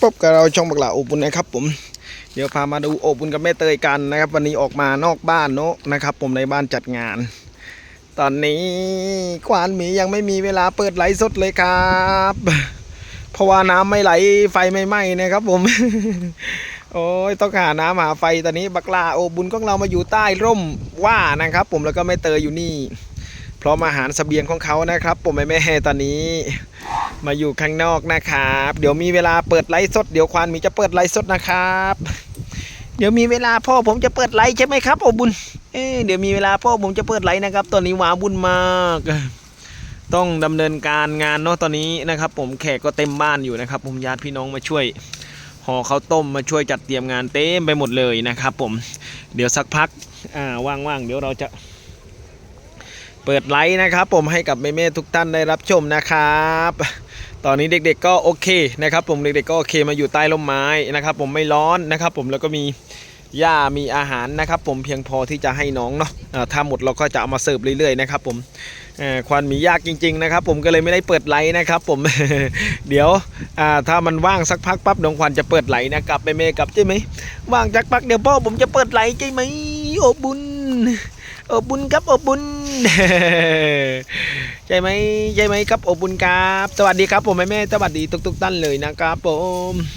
พบกับเราช่องบักหลาโอบุญนะครับผม เดี๋ยวพามาดูโอบุญกับแม่เตยกันนะครับ วันนี้ออกมานอกบ้านเนอะนะครับ ผมในบ้านจัดงาน ตอนนี้ควานหมียังไม่มีเวลาเปิดไลฟ์สดเลยครับ เพราะว่าน้ำไม่ไหลไฟไม่ไหม้นะครับผม โอ้ยต้องหาน้ำหาไฟตอนนี้บักลาโอบุญของเรามาอยู่ใต้ร่มว่านะครับ ผมแล้วก็แม่เตยอยู่นี่พร้อมอาหารสเสบียงของเขานะครับ ผมแม่แม่ตอนนี้ มาอยู่ข้างนอกนะครับ เดี๋ยวมีเวลาเปิดไลฟ์สด เดี๋ยวควานมีจะเปิดไลฟ์สดนะครับ เดี๋ยวมีเวลาพ่อผมจะเปิดไลฟ์ใช่ไหมครับโอบุญ เอ๊เดี๋ยวมีเวลาพ่อผมจะเปิดไลฟ์นะครับ ตอนนี้หวาบุญมาก ต้องดำเนินการงานเนาะตอนนี้นะครับ ผมแขกก็เต็มบ้านอยู่นะครับ ผมญาติพี่น้องมาช่วยห่อข้าวต้มมาช่วยจัดเตรียมงานเต็มไปหมดเลยนะครับ ผม เดี๋ยวสักพักอ่าว่างๆเดี๋ยวเราจะ เปิดไลฟ์นะครับ ผมให้กับแม่ทุกท่านได้รับชมนะครับ ตอนนี้เด็กๆก็โอเคนะครับ ผมเด็กๆก็โอเคมาอยู่ใต้ร่มไม้นะครับ ผมไม่ร้อนนะครับ ผมแล้วก็มีหญ้ามีอาหารนะครับ ผมเพียงพอที่จะให้น้องเนาะถ้าหมดเราก็จะเอามาเสิร์ฟเรื่อยๆนะครับ ผมควันมียากจริง ๆ นะครับ ผมก็เลยไม่ได้เปิดไลฟ์นะครับ ผมเดี๋ยวถ้ามันว่างสักพักปั๊บน้องควันจะเปิดไลฟ์นะครับแม่ๆกับใช่ไหมว่างจักพักเดี๋ยวพ่อผมจะเปิดไลฟ์ใช่ไหมโอบุญอบุญครับอบุญ ใช่ไหมใช่ไหมครับอบบุญครับ สวัสดีครับผมแม่แม่สวัสดีทุกๆท่านเลยนะครับผม